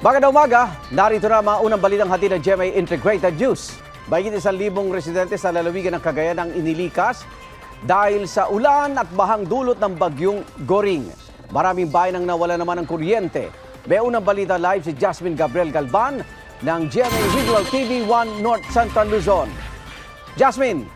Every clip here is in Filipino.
Magandang umaga, narito na mga unang balitang hatid ng GMA Integrated News. Mahigit isang libong residente sa lalawigan ng Cagayan ang inilikas dahil sa ulan at bahang dulot ng bagyong Goring. Maraming bayan ang nawala naman ng kuryente. May unang balita live si Jasmine Gabriel Galban ng GMA Regional TV 1 North Central Luzon. Jasmine,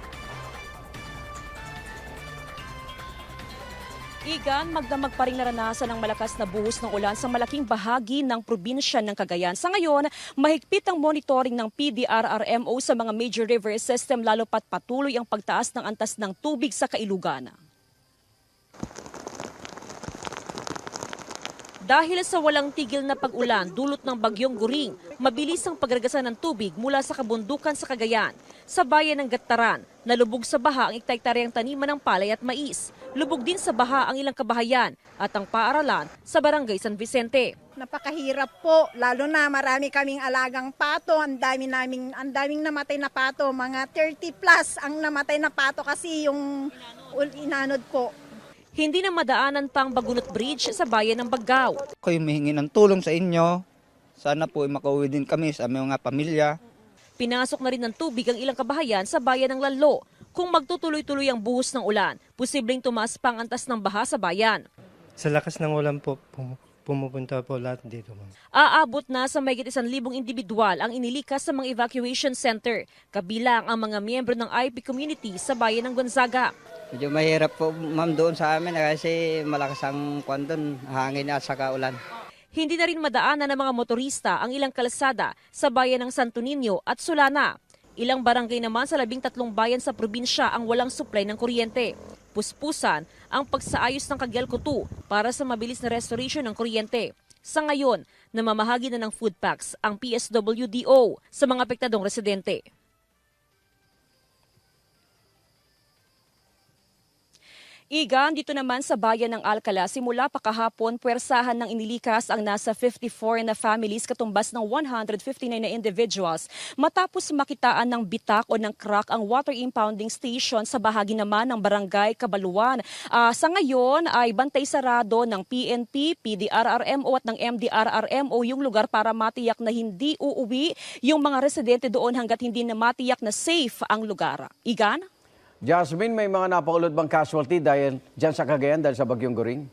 Igan, magdamag pa rin naranasan ng malakas na buhos ng ulan sa malaking bahagi ng probinsya ng Cagayan. Sa ngayon, mahigpit ang monitoring ng PDRRMO sa mga major river system lalo pat patuloy ang pagtaas ng antas ng tubig sa kailugan. Dahil sa walang tigil na pag-ulan dulot ng bagyong Guring, mabilis ang pagragasan ng tubig mula sa kabundukan sa Cagayan. Sa bayan ng Gattaran, nalubog sa baha ang iktayktaryang taniman ng palay at mais. Lubog din sa baha ang ilang kabahayan at ang paaralan sa barangay San Vicente. Napakahirap po, lalo na marami kaming alagang pato, ang dami naming ang daming namatay na pato, mga 30 plus ang namatay na pato kasi yung inanod po. Hindi na madaanan pang Bagunot Bridge sa bayan ng Baggao. Ako'y humihingi ng tulong sa inyo. Sana po ay makauwi din kami sa aming mga pamilya. Pinasok na rin ng tubig ang ilang kabahayan sa bayan ng Lanlo. Kung magtutuloy-tuloy ang buhos ng ulan, posibleng tumaas pa ang antas ng baha sa bayan. Sa lakas ng ulan po, pum- pumupunta po lahat dito. ma'am. Aabot na sa mayigit isang libong individual ang inilikas sa mga evacuation center, kabilang ang mga miyembro ng IP community sa bayan ng Gonzaga. Medyo mahirap po ma'am doon sa amin kasi malakas ang kwan doon, hangin at saka ulan. Hindi na rin madaanan ng mga motorista ang ilang kalsada sa bayan ng Santo Niño at Solana. Ilang barangay naman sa labing tatlong bayan sa probinsya ang walang supply ng kuryente. Puspusan ang pagsaayos ng Kagyal Kutu para sa mabilis na restoration ng kuryente. Sa ngayon, namamahagi na ng food packs ang PSWDO sa mga apektadong residente. Igan, dito naman sa bayan ng Alcala, simula pa kahapon, puwersahan ng inilikas ang nasa 54 na families katumbas ng 159 na individuals matapos makitaan ng bitak o ng crack ang water impounding station sa bahagi naman ng barangay Kabaluan. Ah, sa ngayon ay bantay sarado ng PNP, PDRRMO at ng MDRRMO yung lugar para matiyak na hindi uuwi yung mga residente doon hanggat hindi na matiyak na safe ang lugar. Igan? Jasmine, may mga napaulot bang casualty dahil dyan sa Cagayan dahil sa bagyong Goring?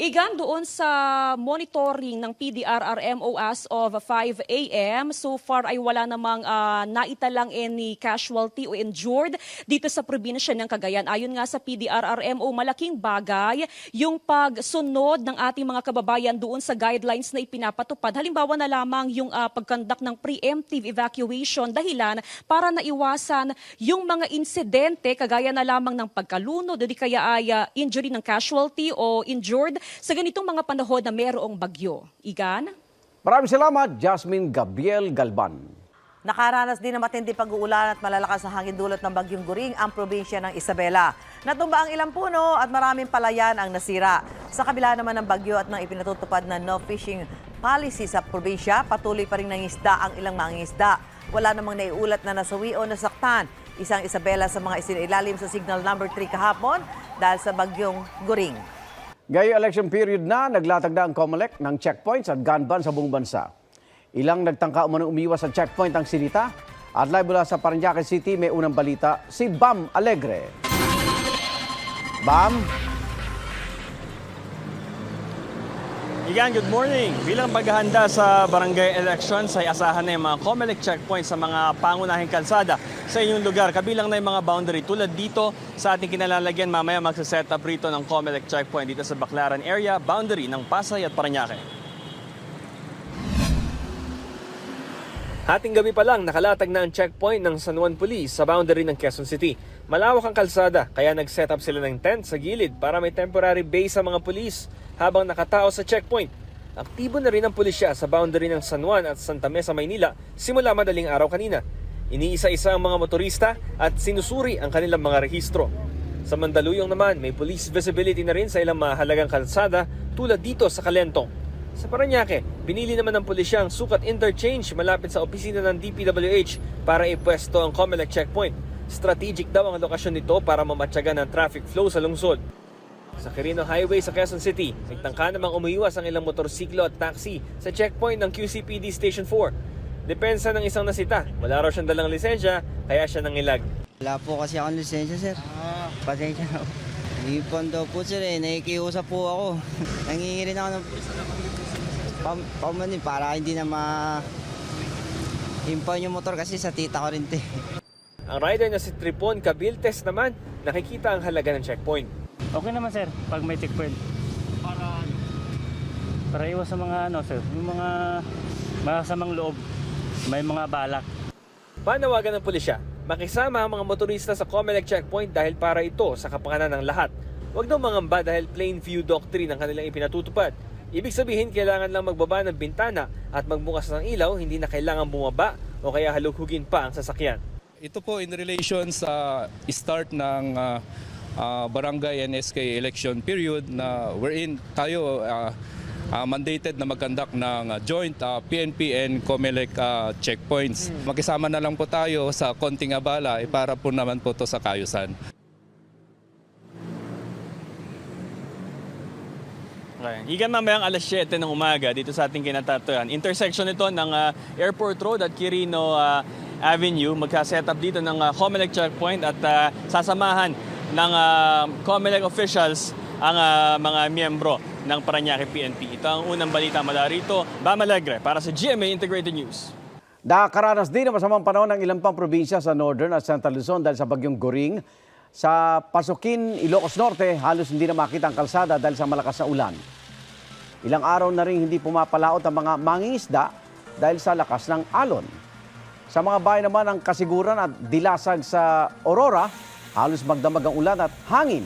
Igan doon sa monitoring ng PDRRMO as of 5 a.m. So far ay wala namang ah, naitalang any casualty o injured dito sa probinsya ng Cagayan. Ayon nga sa PDRRMO, malaking bagay yung pagsunod ng ating mga kababayan doon sa guidelines na ipinapatupad. Halimbawa na lamang yung ah, pagkandak ng preemptive evacuation dahilan para naiwasan yung mga insidente kagaya na lamang ng pagkalunod di kaya ay ah, injury ng casualty o injured sa ganitong mga panahon na mayroong bagyo. Igan? Maraming salamat, Jasmine Gabriel Galban. Nakaranas din ng matindi pag-uulan at malalakas na hangin dulot ng bagyong Guring ang probinsya ng Isabela. Natumba ang ilang puno at maraming palayan ang nasira. Sa kabila naman ng bagyo at ng ipinatutupad na no fishing policy sa probinsya, patuloy pa rin nangisda ang ilang mangingisda. Wala namang naiulat na nasawi o nasaktan. Isang Isabela sa mga isinilalim sa signal number 3 kahapon dahil sa bagyong Guring. Ngayong election period na, naglatag na ang COMELEC ng checkpoints at gun ban sa buong bansa. Ilang nagtangka umanong umiwas sa checkpoint ang sinita. At live mula sa Paranaque City, may unang balita si Bam Alegre. Bam, Igan, good morning. Bilang paghahanda sa barangay elections ay asahan na yung mga COMELEC checkpoints sa mga pangunahing kalsada sa inyong lugar. Kabilang na yung mga boundary tulad dito sa ating kinalalagyan. Mamaya magsaset up rito ng COMELEC checkpoint dito sa Baclaran area, boundary ng Pasay at Paranaque. Hating gabi pa lang, nakalatag na ang checkpoint ng San Juan Police sa boundary ng Quezon City. Malawak ang kalsada, kaya nag-set up sila ng tent sa gilid para may temporary base sa mga pulis habang nakatao sa checkpoint. Aktibo na rin ang pulisya sa boundary ng San Juan at Santa Mesa, Maynila simula madaling araw kanina. Iniisa-isa ang mga motorista at sinusuri ang kanilang mga rehistro. Sa Mandaluyong naman, may police visibility na rin sa ilang mahalagang kalsada tulad dito sa Kalentong. Sa Paranaque, pinili naman ng pulisya ang sukat interchange malapit sa opisina ng DPWH para ipwesto ang Comelec checkpoint. Strategic daw ang lokasyon nito para mamatyagan ang traffic flow sa lungsod. Sa Quirino Highway sa Quezon City, nagtangka namang umiwas ang ilang motorsiklo at taxi sa checkpoint ng QCPD Station 4. Depensa ng isang nasita, wala raw siyang dalang lisensya, kaya siya nangilag. Wala po kasi akong lisensya, sir. Pasensya na po. Ipon daw po, sir, eh. Nakikiusap po ako. Nangingi rin ako ng... Pam pamanin para hindi na ma... Impound yung motor kasi sa tita ko rin, te. Ang rider na si Tripon Cabiltes naman, nakikita ang halaga ng checkpoint. Okay naman sir, pag may checkpoint. Para para iwas sa mga ano sir, yung mga masamang loob, may mga balak. Panawagan ng pulisya, makisama ang mga motorista sa Comelec checkpoint dahil para ito sa kapakanan ng lahat. Huwag daw mangamba dahil plain view doctrine ang kanilang ipinatutupad. Ibig sabihin, kailangan lang magbaba ng bintana at magbukas ng ilaw, hindi na kailangan bumaba o kaya halughugin pa ang sasakyan. Ito po in relation sa start ng ah, ah, barangay and SK election period na wherein tayo ah, ah, mandated na mag-conduct ng joint ah, PNP and COMELEC ah, checkpoints. Makisama na lang po tayo sa konting abala eh, para po naman po to sa kayusan. Okay. Higan mamayang alas 7 ng umaga dito sa ating kinatatuyan. Intersection ito ng ah, Airport Road at Quirino ah, Avenue. Magka-set up dito ng uh, Comelec checkpoint at ah, sasamahan ng ah, Comelec officials ang ah, mga miyembro ng Paranaque PNP. Ito ang unang balita mula rito. Bam Alegre para sa GMA Integrated News. Nakakaranas din ng masamang panahon ng ilang pang probinsya sa Northern at Central Luzon dahil sa bagyong Goring. Sa Pasukin, Ilocos Norte, halos hindi na makita ang kalsada dahil sa malakas na ulan. Ilang araw na rin hindi pumapalaot ang mga mangingisda dahil sa lakas ng alon. Sa mga bahay naman ang kasiguran at dilasag sa Aurora, halos magdamag ang ulan at hangin.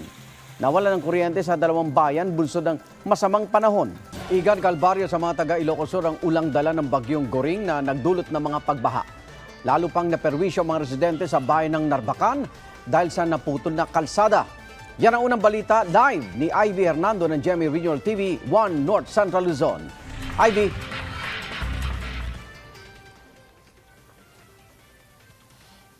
Nawala ng kuryente sa dalawang bayan bunsod ng masamang panahon. Igan Calvario sa mga taga Ilocos Sur ang ulang dala ng bagyong Goring na nagdulot ng mga pagbaha. Lalo pang naperwisyo ang mga residente sa bayan ng Narbacan dahil sa naputol na kalsada. Yan ang unang balita live ni Ivy Hernando ng GMA Regional TV 1 North Central Luzon. Ivy,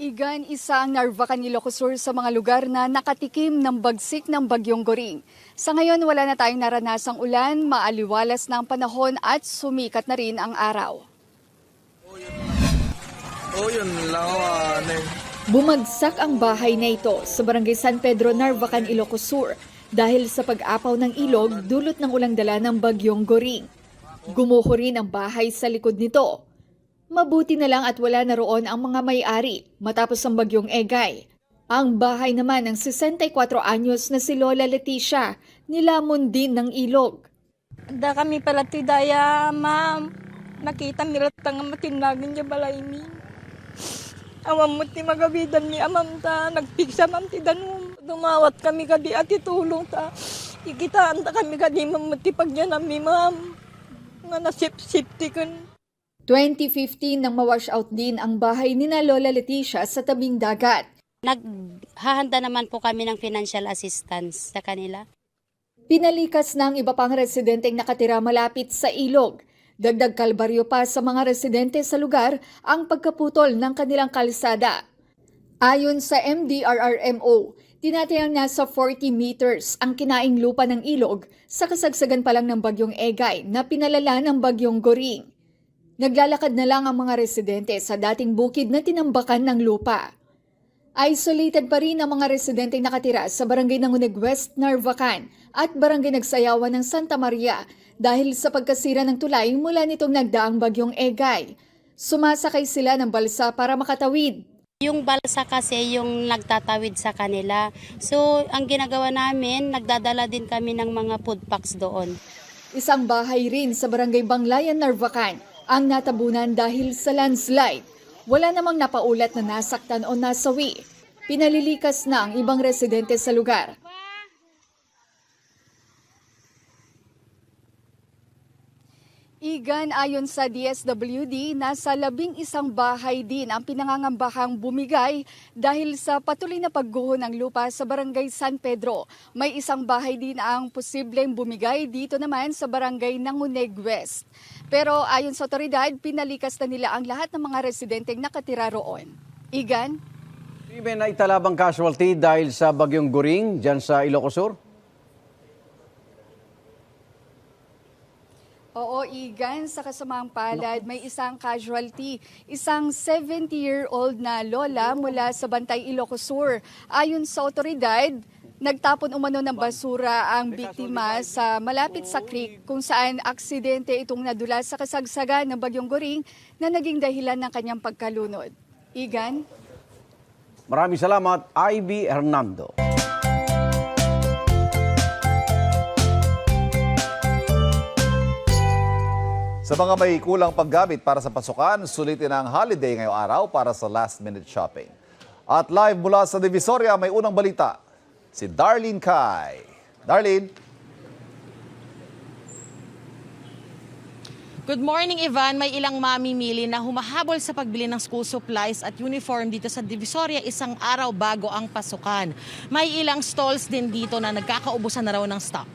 Igan, isa ang Narvacan Ilocos Sur sa mga lugar na nakatikim ng bagsik ng bagyong Goring. Sa ngayon, wala na tayong naranasang ulan, maaliwalas na ang panahon at sumikat na rin ang araw. Bumagsak ang bahay na ito sa barangay San Pedro, Narvacan, Ilocos Sur dahil sa pag-apaw ng ilog dulot ng ulang dala ng bagyong Goring. Gumuho rin ang bahay sa likod nito. Mabuti na lang at wala na roon ang mga may-ari matapos ang bagyong Egay. Ang bahay naman ng 64 anyos na si Lola Leticia nilamon din ng ilog. Da kami pala ti daya, ma'am. Nakita mi ratang matinagin niya balay mi. Awam mo ti magabidan mi amam ta. Nagpigsa ma'am ti danum. Dumawat kami kadi at itulong ta. Ikitaan ta kami kadi ma'am ti pagyanam mi ma'am. Nga nasip-sipti kan. 2015 nang mawash out din ang bahay ni na Lola Leticia sa tabing dagat. Naghahanda naman po kami ng financial assistance sa kanila. Pinalikas ng iba pang residenteng nakatira malapit sa ilog. Dagdag kalbaryo pa sa mga residente sa lugar ang pagkaputol ng kanilang kalsada. Ayon sa MDRRMO, tinatayang nasa 40 meters ang kinaing lupa ng ilog sa kasagsagan pa lang ng bagyong Egay na pinalala ng bagyong Goring. Naglalakad na lang ang mga residente sa dating bukid na tinambakan ng lupa. Isolated pa rin ang mga residente nakatira sa barangay Nangunig West, Narvacan at barangay Nagsayawan ng Santa Maria dahil sa pagkasira ng tulay mula nitong nagdaang bagyong Egay. Sumasakay sila ng balsa para makatawid. Yung balsa kasi yung nagtatawid sa kanila. So, ang ginagawa namin, nagdadala din kami ng mga food packs doon. Isang bahay rin sa barangay Banglayan, Narvacan ang natabunan dahil sa landslide. Wala namang napaulat na nasaktan o nasawi. Pinalilikas na ang ibang residente sa lugar. Igan ayon sa DSWD, nasa labing isang bahay din ang pinangangambahang bumigay dahil sa patuloy na pagguho ng lupa sa barangay San Pedro. May isang bahay din ang posibleng bumigay dito naman sa barangay Nanguneg West. Pero ayon sa otoridad, pinalikas na nila ang lahat ng mga residenteng nakatira roon. Igan? may naitalabang casualty dahil sa bagyong Goring dyan sa Ilocos Oo, Igan, sa kasamang palad, may isang casualty. Isang 70-year-old na lola mula sa Bantay, Ilocos Sur. Ayon sa otoridad, nagtapon umano ng basura ang biktima sa malapit sa creek kung saan aksidente itong nadula sa kasagsagan ng Bagyong Goring na naging dahilan ng kanyang pagkalunod. Igan? Maraming salamat, Ivy Hernando. Sa mga may kulang paggamit para sa pasukan, sulitin ang holiday ngayong araw para sa last-minute shopping. At live mula sa Divisoria, may unang balita. Si Darlene Kai. Darlene? Good morning, Ivan. May ilang mamimili na humahabol sa pagbili ng school supplies at uniform dito sa Divisoria isang araw bago ang pasukan. May ilang stalls din dito na nagkakaubusan na raw ng stock.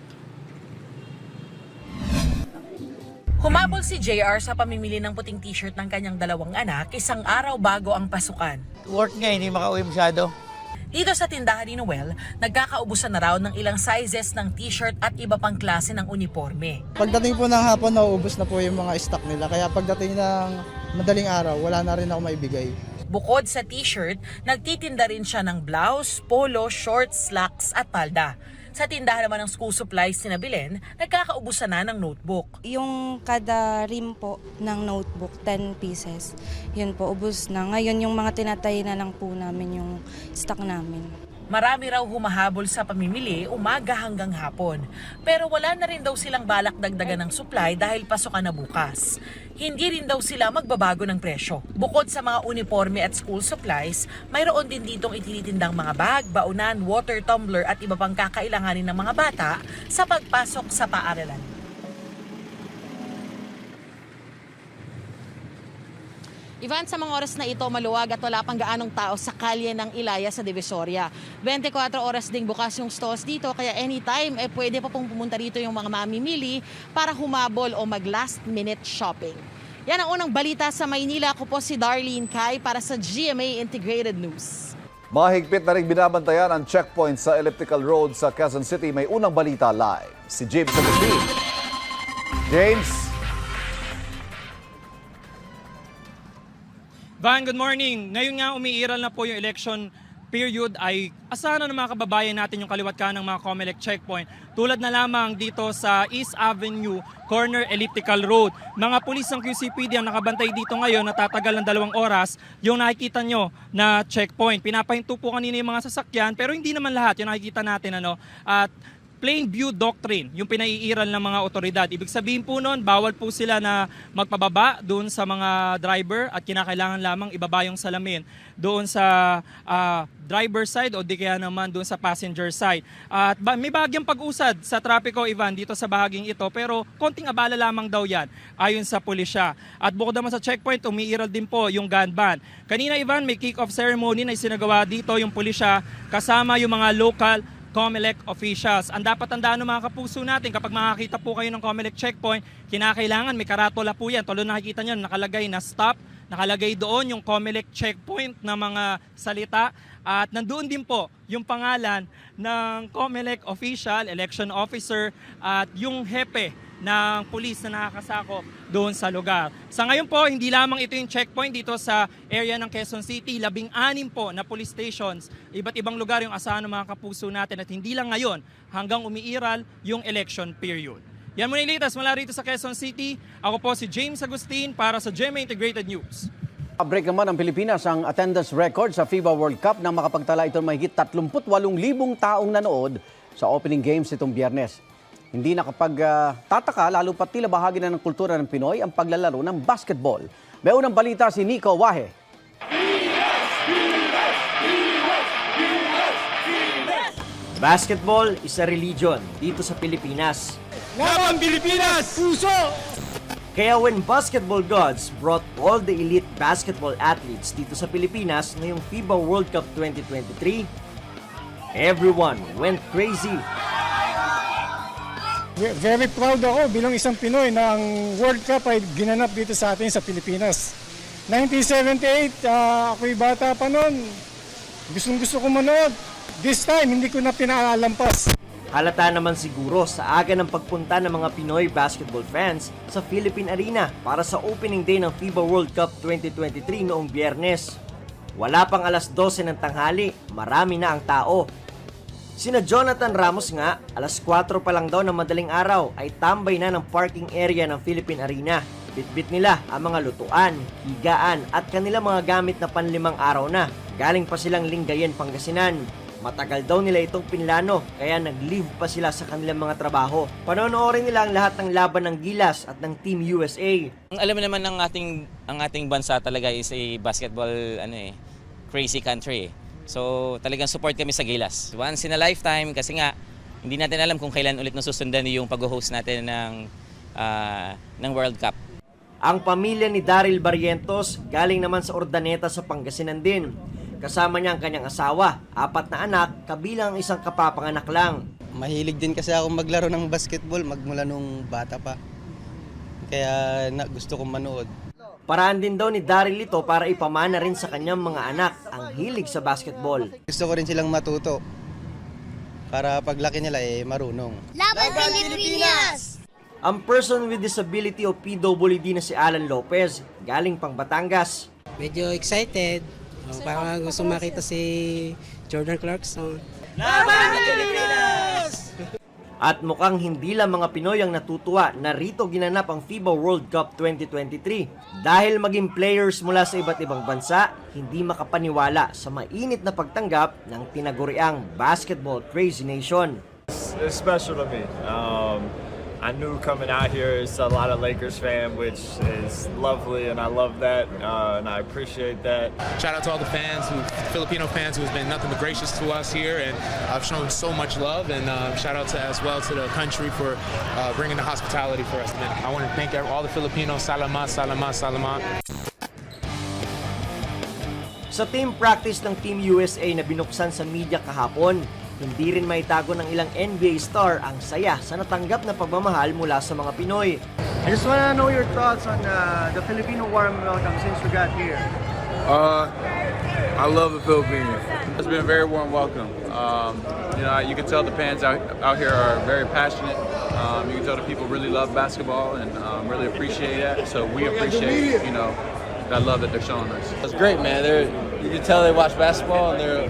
Humabol si JR sa pamimili ng puting t-shirt ng kanyang dalawang anak isang araw bago ang pasukan. Work nga, hindi makauwi masyado. Dito sa tindahan ni Noel, nagkakaubusan na raw ng ilang sizes ng t-shirt at iba pang klase ng uniforme. Pagdating po ng hapon, nauubos na po yung mga stock nila. Kaya pagdating ng madaling araw, wala na rin ako maibigay. Bukod sa t-shirt, nagtitinda rin siya ng blouse, polo, shorts, slacks at palda. Sa tindahan naman ng school supplies sinabilen, nagkakaubusan na ng notebook. Yung kada rim po ng notebook, 10 pieces. Yun po, ubus na. Ngayon yung mga tinatay na lang po namin yung stock namin. Marami raw humahabol sa pamimili umaga hanggang hapon. Pero wala na rin daw silang balak dagdagan ng supply dahil pasukan na bukas. Hindi rin daw sila magbabago ng presyo. Bukod sa mga uniforme at school supplies, mayroon din ditong itinitindang mga bag, baunan, water tumbler at iba pang kakailanganin ng mga bata sa pagpasok sa paaralan. Ivan, sa mga oras na ito, maluwag at wala pang gaanong tao sa kalye ng Ilaya sa Divisoria. 24 oras ding bukas yung stalls dito, kaya anytime, eh, pwede pa pong pumunta rito yung mga mamimili para humabol o mag last minute shopping. Yan ang unang balita sa Maynila. Ako po si Darlene Kai para sa GMA Integrated News. Mahigpit na rin binabantayan ang checkpoint sa Elliptical Road sa Quezon City. May unang balita live. Si James Agustin. James? Van, good morning. Ngayon nga umiiral na po yung election period ay asahan ng mga kababayan natin yung kaliwat ka ng mga COMELEC checkpoint. Tulad na lamang dito sa East Avenue, corner elliptical road. Mga pulis ng QCPD ang nakabantay dito ngayon na tatagal ng dalawang oras. Yung nakikita nyo na checkpoint. Pinapahinto po kanina yung mga sasakyan pero hindi naman lahat yung nakikita natin. Ano, at plain view doctrine, yung pinaiiral ng mga otoridad. Ibig sabihin po noon, bawal po sila na magpababa doon sa mga driver at kinakailangan lamang ibaba yung salamin doon sa ah, driver side o di kaya naman doon sa passenger side. At ba- may bagyang pag-usad sa trapiko, Ivan, dito sa bahaging ito pero konting abala lamang daw yan ayon sa pulisya. At bukod naman sa checkpoint, umiiral din po yung gun ban. Kanina, Ivan, may kick-off ceremony na isinagawa dito yung pulisya kasama yung mga local COMELEC officials. Ang dapat tandaan ng mga kapuso natin, kapag makakita po kayo ng COMELEC checkpoint, kinakailangan may karatola po yan. Tuloy nakikita nyo, nakalagay na stop, nakalagay doon yung COMELEC checkpoint na mga salita at nandoon din po yung pangalan ng COMELEC official, election officer at yung hepe ng pulis na nakakasako doon sa lugar. Sa ngayon po, hindi lamang ito yung checkpoint dito sa area ng Quezon City. Labing-anim po na police stations, iba't ibang lugar yung asahan ng mga kapuso natin at hindi lang ngayon hanggang umiiral yung election period. Yan muna yung latest mula rito sa Quezon City. Ako po si James Agustin para sa GMA Integrated News. Break naman ng Pilipinas ang attendance record sa FIBA World Cup nang makapagtala ito ng mahigit 38,000 taong nanood sa opening games itong biyernes. Hindi nakapagtataka lalo pat tila bahagi na ng kultura ng Pinoy ang paglalaro ng basketball. May unang balita si Nico Wahe. Basketball is a religion dito sa Pilipinas. Laban Pilipinas! Puso! Kaya when basketball gods brought all the elite basketball athletes dito sa Pilipinas ngayong FIBA World Cup 2023, everyone went crazy. Very proud ako bilang isang Pinoy na ang World Cup ay ginanap dito sa atin sa Pilipinas. 1978, ah, ako'y bata pa noon. Gustong gusto ko manood. This time, hindi ko na pinaalampas. Halata naman siguro sa aga ng pagpunta ng mga Pinoy basketball fans sa Philippine Arena para sa opening day ng FIBA World Cup 2023 noong biyernes. Wala pang alas 12 ng tanghali, marami na ang tao. Sina Jonathan Ramos nga, alas 4 pa lang daw ng madaling araw ay tambay na ng parking area ng Philippine Arena. Bitbit nila ang mga lutuan, higaan at kanilang mga gamit na panlimang araw na. Galing pa silang Lingayen, Pangasinan. Matagal daw nila itong pinlano kaya nag-leave pa sila sa kanilang mga trabaho. Panonoorin nila ang lahat ng laban ng Gilas at ng Team USA. Ang alam naman ng ating ang ating bansa talaga is a basketball ano eh crazy country. eh. So talagang support kami sa Gilas. Once in a lifetime kasi nga hindi natin alam kung kailan ulit nasusundan yung pag-host natin ng ah, ng World Cup. Ang pamilya ni Daryl Barrientos galing naman sa Ordaneta sa Pangasinan din. Kasama niya ang kanyang asawa, apat na anak, kabilang ang isang kapapanganak lang. Mahilig din kasi ako maglaro ng basketball magmula nung bata pa. Kaya na, gusto kong manood. Paraan din daw ni Daryl ito para ipamana rin sa kanyang mga anak ang hilig sa basketball. Gusto ko rin silang matuto. Para paglaki nila eh marunong. Ang person with disability o PWD na si Alan Lopez, galing pang Batangas. Medyo excited. Oh, parang gusto makita si Jordan Clarkson. At mukhang hindi lang mga Pinoy ang natutuwa na rito ginanap ang FIBA World Cup 2023. Dahil maging players mula sa iba't ibang bansa, hindi makapaniwala sa mainit na pagtanggap ng tinaguriang Basketball Crazy Nation. it's special to me. Um, I knew coming out here is a lot of Lakers fan, which is lovely, and I love that, uh, and I appreciate that. Shout out to all the fans, who, Filipino fans, who's been nothing but gracious to us here, and I've shown so much love. And uh, shout out to as well to the country for uh, bringing the hospitality for us. Man, I want to thank all the Filipinos. Salamat, salamat, salamat. Sa team practice ng Team USA na binuksan sa media kahapon, hindi rin maitago ng ilang NBA star ang saya sa natanggap na pagmamahal mula sa mga Pinoy. I just want to know your thoughts on uh, the Filipino warm welcome since we got here. Uh, I love the Philippines. It's been a very warm welcome. Um, you know, you can tell the fans out, out here are very passionate. Um, you can tell the people really love basketball and um, really appreciate that. So we appreciate, you know, that love that they're showing us. It's great, man. They're, you can tell they watch basketball and they're,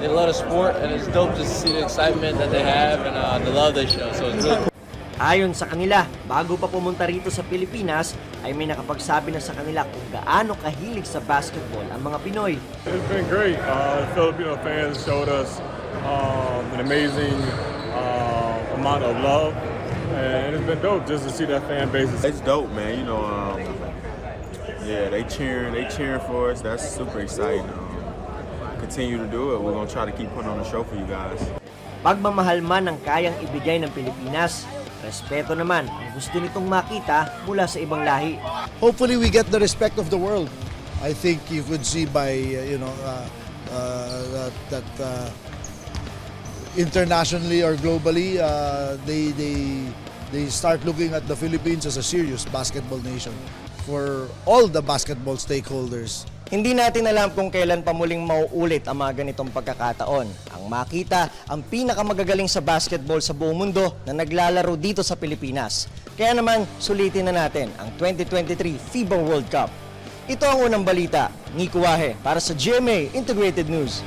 they love the sport, and it's dope to see the excitement that they have and uh, the love they show. So it's really cool. Ayon sa kanila, bago pa pumunta rito sa Pilipinas, ay may nakapagsabi na sa kanila kung gaano kahilig sa basketball ang mga Pinoy. It's been great. Uh, Filipino fans showed us um, an amazing uh, amount of love, and it's been dope just to see that fan base. It's dope, man. You know, um, yeah, they cheering, they cheering for us. That's super exciting. Um, continue to do it. We're gonna try to keep putting on a show for you guys. Pagmamahal man ang kayang ibigay ng Pilipinas, respeto naman ang gusto nitong makita mula sa ibang lahi. hopefully we get the respect of the world. I think you could see by uh, you know uh, uh, that, that uh, internationally or globally uh, they they they start looking at the Philippines as a serious basketball nation for all the basketball stakeholders. Hindi natin alam kung kailan pa muling mauulit ang mga ganitong pagkakataon. Ang makita ang pinakamagagaling sa basketball sa buong mundo na naglalaro dito sa Pilipinas. Kaya naman, sulitin na natin ang 2023 FIBA World Cup. Ito ang unang balita. Nico Wahe para sa GMA Integrated News.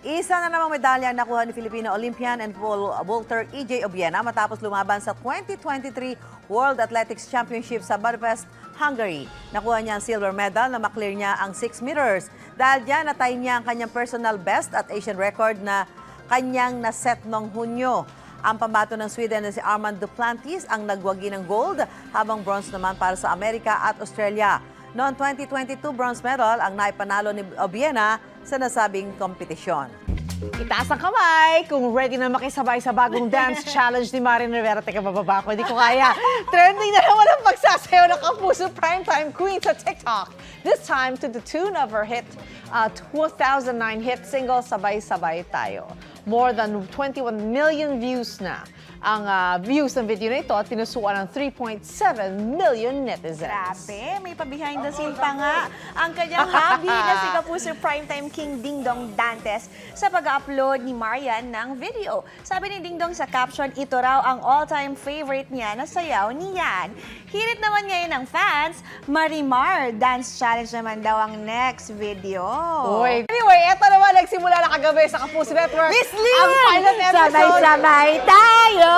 Isa na namang medalya ang nakuha ni Filipino Olympian and vaulter EJ Obiena matapos lumaban sa 2023 World Athletics Championship sa Budapest, Hungary. Nakuha niya ang silver medal na maklear niya ang 6 meters. Dahil dyan, natay niya ang kanyang personal best at Asian record na kanyang naset noong Hunyo. Ang pambato ng Sweden na si Armand Duplantis ang nagwagi ng gold, habang bronze naman para sa Amerika at Australia. Noong 2022 bronze medal ang naipanalo ni Obiena sa nasabing kompetisyon. Itaas ang kamay kung ready na makisabay sa bagong dance challenge ni Marin Rivera. Teka, bababa ko, hindi ko kaya. Trending na naman ang pagsasayaw ng Kapuso Primetime Queen sa TikTok. This time to the tune of her hit uh, 2009 hit single Sabay Sabay Tayo. More than 21 million views na ang ah, views ng video na ito at pinusuan ng 3.7 million netizens. Grabe, may pa-behind the scene pa nga ang kanyang hobby na si Kapuso Primetime King Ding Dong Dantes sa pag-upload ni Marian ng video. Sabi ni Ding Dong sa caption, ito raw ang all-time favorite niya na sayaw ni Yan. Hirit naman ngayon ng fans, Marimar Dance Challenge naman daw ang next video. Uy. Anyway, eto naman nagsimula na kagabi sa Kapuso Network. Miss Lynn! Ang pilot episode. Sabay-sabay tayo!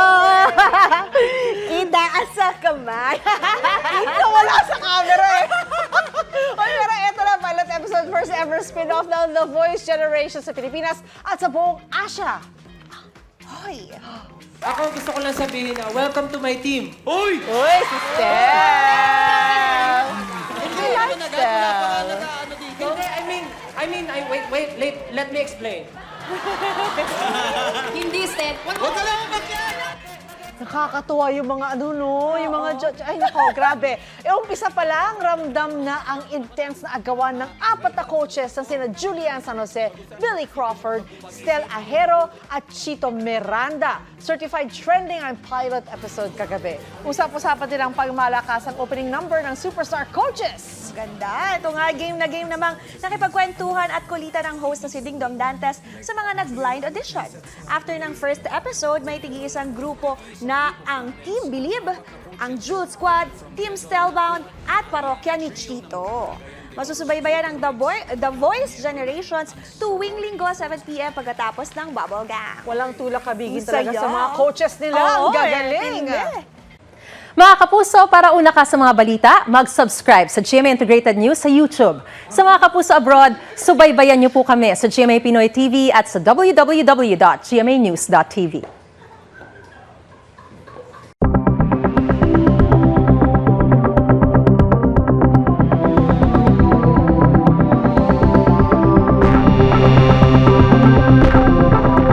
Itaas sa kamay! Ito wala sa camera eh. Uy, pero eto na pilot episode, first ever spin-off ng The Voice Generation sa Pilipinas at sa buong Asia. Hoy! Ako gusto ko lang sabihin na welcome to my team. Uy! Uy, si Steph! Hindi, I like ano, Steph. Hindi, I mean, I mean, I, wait, wait, let, let me explain. Hindi, Steph. Huwag ka lang umakyat! Nakakatuwa yung mga ano no, yung mga judge. Ay nako, grabe. E umpisa pa lang, ramdam na ang intense na agawan ng apat na coaches ng sina Julian San Jose, Billy Crawford, Stel Ajero at Chito Miranda. Certified trending ang pilot episode kagabi. Usap-usapan din ang pagmalakas ang opening number ng superstar coaches. Ganda. Ito nga, game na game namang nakipagkwentuhan at kulitan ng host na si Ding Dong Dantes sa mga nag-blind audition. After ng first episode, may tigi-isang grupo na ang Team Believe, ang Jewel Squad, Team Stellbound, at Parokya ni Chito. Masusubaybayan ang The, Boy- The Voice Generations tuwing linggo 7pm pagkatapos ng Bubble Gang. Walang tulak kabigin talaga sa mga coaches nila. Oo, ang eh, gagaling. tindi. Mga kapuso, para una ka sa mga balita, mag-subscribe sa GMA Integrated News sa YouTube. Sa mga kapuso abroad, subaybayan niyo po kami sa GMA Pinoy TV at sa www.gmanews.tv.